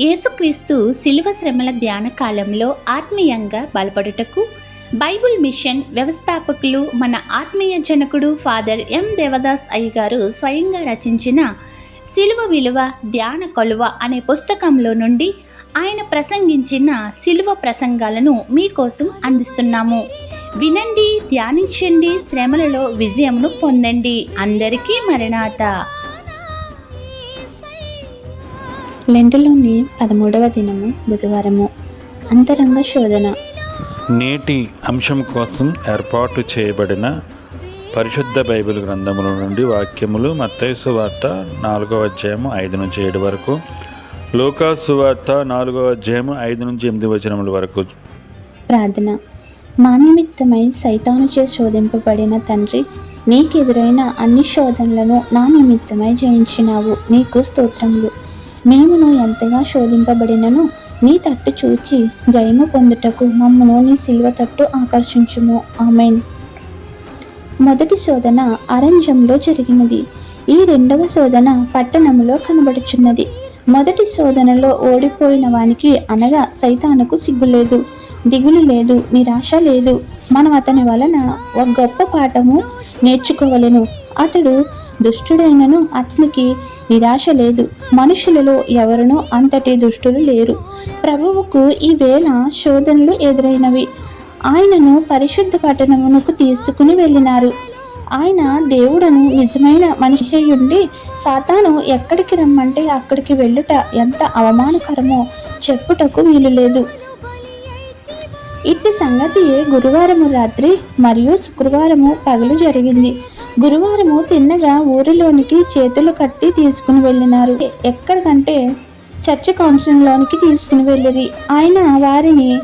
యేసుక్రీస్తు శిలువ శ్రమల ధ్యాన కాలంలో ఆత్మీయంగా బలపడుటకు బైబుల్ మిషన్ వ్యవస్థాపకులు మన ఆత్మీయ జనకుడు ఫాదర్ ఎం దేవదాస్ అయ్య గారు స్వయంగా రచించిన శిలువ విలువ ధ్యాన కొలువ అనే పుస్తకంలో నుండి ఆయన ప్రసంగించిన శిలువ ప్రసంగాలను మీకోసం అందిస్తున్నాము. వినండి ధ్యానించండి శ్రమలలో విజయమును పొందండి. అందరికీ మరణాత. లెంటలోని పదమూడవ దినము బుధవారము. అంతరంగ శోధన. నేటి అంశం కోసం ఏర్పాటు చేయబడిన పరిశుద్ధ బైబిల్ గ్రంథముల నుండి వాక్యములు మత్తైసు వార్త నాలుగో అధ్యాయము ఐదు నుంచి ఏడు వరకు లోకాసు వార్త నాలుగో అధ్యాయము ఐదు నుంచి ఎనిమిది వచనముల వరకు. ప్రార్థన. మా నిమిత్తమై సైతానుచే శోధింపబడిన తండ్రి నీకెదురైన అన్ని శోధనలను నా నిమిత్తమై జయించినావు. నీకు స్తోత్రములు. మేమును ఎంతగా శోధింపబడినను నీ తట్టు చూచి జయము పొందుటకు మమ్మను నీ సిల్వ తట్టు ఆకర్షించుము. ఆమెన్. మొదటి శోధన అరంజంలో జరిగినది. ఈ రెండవ శోధన పట్టణంలో కనబడుచున్నది. మొదటి శోధనలో ఓడిపోయిన వానికి అనగా సైతానుకు సిగ్గులేదు దిగులు లేదు నిరాశ లేదు. మనం అతని వలన ఒక గొప్ప పాఠము నేర్చుకోవలెను. అతడు దుష్టుడైనను అతనికి నిరాశ లేదు. మనుషులలో ఎవరునూ అంతటి దుష్టులు లేరు. ప్రభువుకు ఈ వేళ శోధనలు ఎదురైనవి. ఆయనను పరిశుద్ధ పట్టణమునకు తీసుకుని వెళ్ళినారు. ఆయన దేవుడను నిజమైన మనిషి ఉండి సాతాను ఎక్కడికి రమ్మంటే అక్కడికి వెళ్ళుట ఎంత అవమానకరమో చెప్పుటకు వీలు లేదు. ఇట్టి సంగతి గురువారము రాత్రి మరియు శుక్రవారము పగలు జరిగింది. గురువారము తిన్నగా ఊరిలోనికి చేతులు కట్టి తీసుకుని వెళ్ళినారు. ఎక్కడికంటే చర్చ్ కౌన్సిలింగ్లోనికి తీసుకుని వెళ్ళిరి. ఆయన వారిని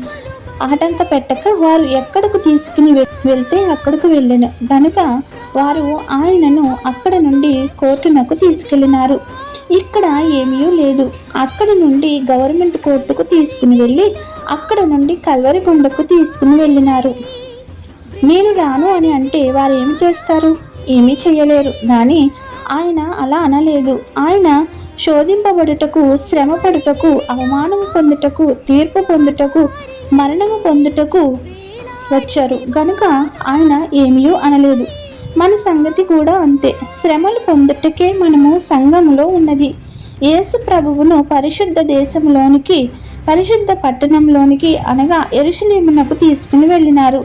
ఆటంక పెట్టక వారు ఎక్కడకు తీసుకుని వె- వెళ్తే అక్కడకు వెళ్ళిన గనుక వారు ఆయనను అక్కడ నుండి కోర్టునకు తీసుకెళ్ళినారు. ఇక్కడ ఏమీ లేదు. అక్కడ నుండి గవర్నమెంట్ కోర్టుకు తీసుకుని వెళ్ళి అక్కడ నుండి కల్వరి కొండకు తీసుకుని వెళ్ళినారు. నేను రాను అని అంటే వారు ఏం చేస్తారు? ఏమీ చేయలేరు కానీ ఆయన అలా అనలేదు. ఆయన శోధింపబడుటకు శ్రమ పడుటకు అవమానం పొందుటకు తీర్పు పొందుటకు మరణము పొందుటకు వచ్చారు. గనుక ఆయన ఏమీ అనలేదు. మన సంగతి కూడా అంతే. శ్రమలు పొందుటకే మనము సంఘంలో ఉన్నది. యేసు ప్రభువును పరిశుద్ధ దేశంలోనికి పరిశుద్ధ పట్టణంలోనికి అనగా ఎరుషులేమునకు తీసుకుని వెళ్ళినారు.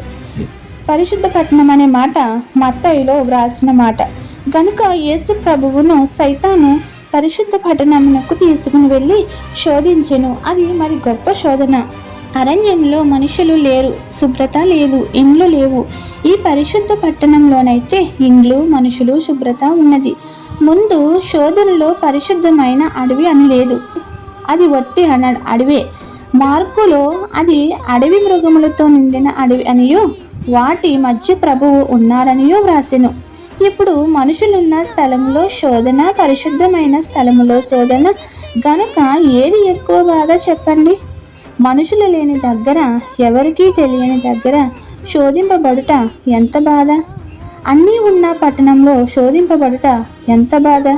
పరిశుద్ధ పట్టణం అనే మాట మత్తయిలో వ్రాసిన మాట. గనుక యేసు ప్రభువును సైతాను పరిశుద్ధ పట్టణమునకు తీసుకుని వెళ్ళి శోధించెను. అది మరి గొప్ప శోధన. అరణ్యంలో మనుషులు లేరు శుభ్రత లేదు ఇండ్లు లేవు. ఈ పరిశుద్ధ పట్టణంలోనైతే ఇండ్లు మనుషులు శుభ్రత ఉన్నది. ముందు శోధనలో పరిశుద్ధమైన అడవి అని లేదు. అది వట్టి అన అడవే. మార్కులో అది అడవి మృగములతో నిండిన అడవి అనియో వాటి మధ్య ప్రభువు ఉన్నారనియో వ్రాసెను. ఇప్పుడు మనుషులున్న స్థలంలో శోధన పరిశుద్ధమైన స్థలములో శోధన గనుక ఏది ఎక్కువ బాధ చెప్పండి? మనుషులు లేని దగ్గర ఎవరికీ తెలియని దగ్గర శోధింపబడుట ఎంత బాధ? అన్నీ ఉన్న పట్టణంలో శోధింపబడుట ఎంత బాధ?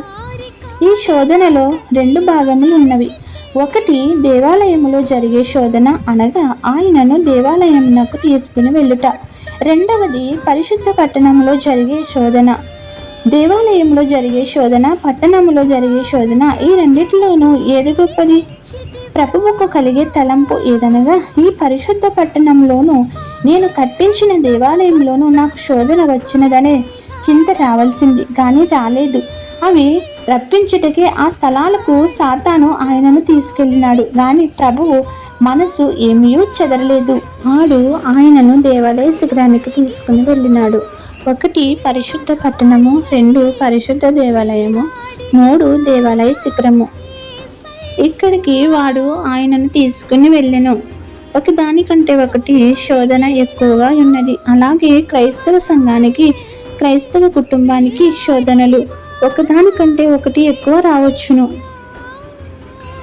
ఈ శోధనలో రెండు భాగములు ఉన్నవి ఒకటి దేవాలయములో జరిగే శోధన అనగా ఆయనను దేవాలయమునకు తీసుకుని వెళ్ళుట. రెండవది పరిశుద్ధ పట్టణంలో జరిగే శోధన. దేవాలయంలో జరిగే శోధన పట్టణంలో జరిగే శోధన ఈ రెండిటిలోనూ ఏది గొప్పది? ప్రభువుకు కలిగే తలంపు ఏదనగా ఈ పరిశుద్ధ పట్టణంలోనూ నేను కట్టించిన దేవాలయంలోనూ నాకు శోధన వచ్చినదనే చింత రావాల్సింది కానీ రాలేదు. అవి రప్పించుటకే ఆ స్థలాలకు సాతాను ఆయనను తీసుకెళ్ళినాడు. కానీ ప్రభువు మనసు ఏమీ చెదరలేదు. వాడు ఆయనను దేవాలయ శిఖరానికి తీసుకుని వెళ్ళినాడు. ఒకటి పరిశుద్ధ పట్టణము రెండు పరిశుద్ధ దేవాలయము మూడు దేవాలయ శిఖరము. ఇక్కడికి వాడు ఆయనను తీసుకుని వెళ్ళెను. ఒకదానికంటే ఒకటి శోధన ఎక్కువగా ఉన్నది. అలాగే క్రైస్తవ సంఘానికి క్రైస్తవ కుటుంబానికి శోధనలు. ఒకదానికంటే ఒకటి ఎక్కువ రావచ్చును.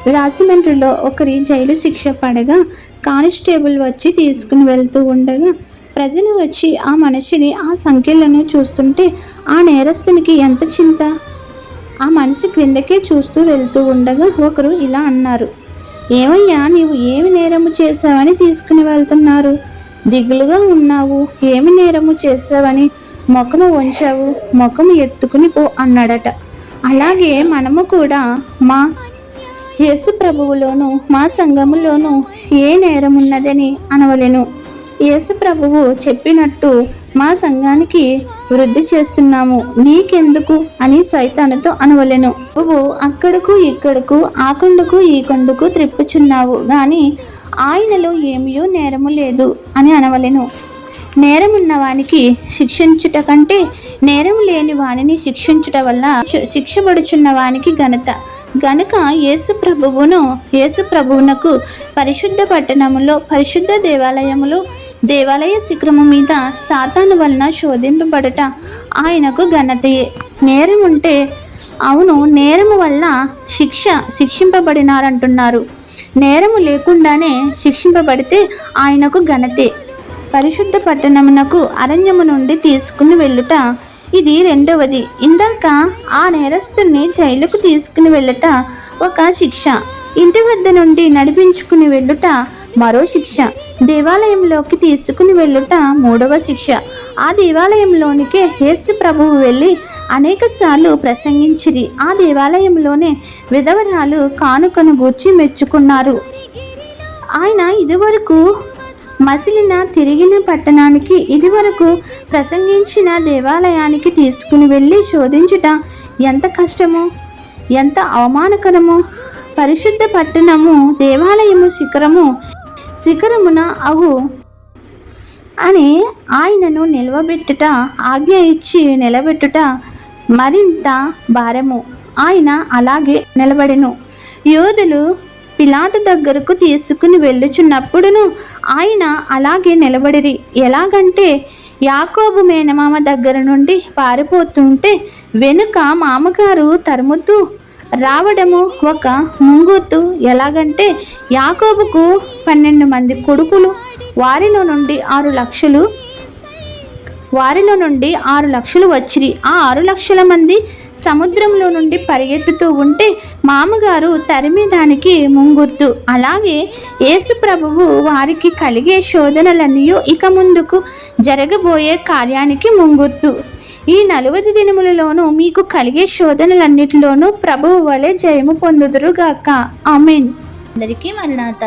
రాజమండ్రిలో ఒకరి జైలు శిక్ష పడగా కానిస్టేబుల్ వచ్చి తీసుకుని వెళ్తూ ఉండగా ప్రజలు వచ్చి ఆ మనిషిని ఆ సంఖ్యలను చూస్తుంటే ఆ నేరస్తునికి ఎంత చింత? ఆ మనిషి క్రిందకే చూస్తూ వెళ్తూ ఉండగా ఒకరు ఇలా అన్నారు ఏమయ్యా నీవు ఏమి నేరము చేశావని తీసుకుని వెళ్తున్నారు? దిగులుగా ఉన్నావు ఏమి నేరము చేశావని ముఖము వంచావు ముఖము ఎత్తుకుని పో అన్నాడట. అలాగే మనము కూడా మా యేసు ప్రభువులోను మా సంఘములోను ఏ నేరం ఉన్నదని అనవలెను. యేసు ప్రభువు చెప్పినట్టు మా సంఘానికి వృద్ధి చేస్తున్నాము నీకెందుకు అని సైతానుతో అనవలెను. నువ్వు అక్కడకు ఇక్కడకు ఆ కొండకు ఈ కొండకు త్రిప్పుచున్నావు గాని ఆయనలో ఏమీ నేరము లేదు అని అనవలెను. నేరమున్న వానికి శిక్షించుట కంటే నేరం లేని వానిని శిక్షించుట వల్ల శి- శిక్షపడుచున్న వానికి ఘనత. గనుక యేసు ప్రభువును యేసు ప్రభువునకు పరిశుద్ధ పట్టణములో పరిశుద్ధ దేవాలయములో దేవాలయ శిఖరము మీద సాతాను వలన శోధింపబడట ఆయనకు ఘనతయే. నేరం ఉంటే అవును నేరము వల్ల శిక్ష శిక్షింపబడినారంటున్నారు. నేరము లేకుండానే శిక్షింపబడితే ఆయనకు ఘనతే. పరిశుద్ధ పట్టణమునకు అరణ్యము నుండి తీసుకుని వెళ్ళుట. ఇది రెండవది. ఇందాక ఆ నేరస్తుని జైలుకు తీసుకుని వెళ్ళుట ఒక శిక్ష. ఇంటి వద్ద నుండి నడిపించుకుని వెళ్ళుట మరో శిక్ష. దేవాలయంలోకి తీసుకుని వెళ్ళుట మూడవ శిక్ష. ఆ దేవాలయంలోనికే యేసు ప్రభువు వెళ్ళి అనేక సార్లు ప్రసంగించిరి. ఆ దేవాలయంలోనే విధవరాలు కానుకను గూర్చి మెచ్చుకున్నారు. ఆయన ఇదివరకు మసిలిన తిరిగిన పట్టణానికి ఇదివరకు ప్రసంగించిన దేవాలయానికి తీసుకుని వెళ్ళి శోధించుట ఎంత కష్టమో? ఎంత అవమానకరమో? పరిశుద్ధ పట్టణము దేవాలయము శిఖరము శిఖరమున అగు అని ఆయనను నిలవబెట్టుట ఆజ్ఞ ఇచ్చి నిలబెట్టుట మరింత భారము. ఆయన అలాగే నిలబడెను. యోధులు పిలాతు దగ్గరకు తీసుకుని వెళ్ళుచున్నప్పుడును ఆయన అలాగే నిలబడిరి. ఎలాగంటే యాకోబు మేనమామ దగ్గర నుండి పారిపోతుంటే వెనుక మామగారు తరుముతూ రావడము ఒక ముంగుర్తు. ఎలాగంటే యాకోబుకు పన్నెండు మంది కొడుకులు వారిలో నుండి ఆరు లక్షలు వారిలో నుండి ఆరు లక్షలు వచ్చిరి. ఆ ఆరు లక్షల మంది సముద్రంలో నుండి పరిగెత్తుతూ ఉంటే మామగారు తరిమేదానికి ముంగుర్తు. అలాగే యేసు ప్రభువు వారికి కలిగే శోధనలన్నీ ఇక ముందుకు జరగబోయే కార్యానికి ముంగుర్తు. ఈ నలువది దినములలోనూ మీకు కలిగే శోధనలన్నిటిలోనూ ప్రభువు వలె జయము పొందుదురుగాక. ఆమెన్. అందరికీ మరణాత.